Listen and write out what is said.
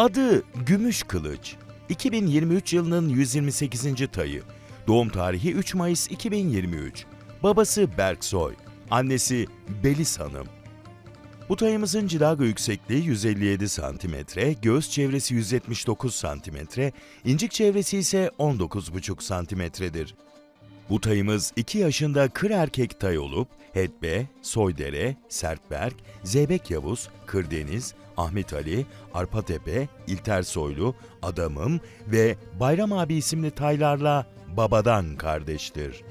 Adı Gümüş Kılıç. 2023 yılının 128. tayı. Doğum tarihi 3 Mayıs 2023. Babası Berksoy, annesi Belis Hanım. Bu tayımızın cilago yüksekliği 157 cm, göğüs çevresi 179 cm, incik çevresi ise 19,5 cm'dir. Bu tayımız 2 yaşında kır erkek tay olup Hetbe, Soydere, Sertberk, Zeybek Yavuz, Kırdeniz, Ahmet Ali, Arpatepe, İlter Soylu, Adamım ve Bayram abi isimli taylarla babadan kardeştir.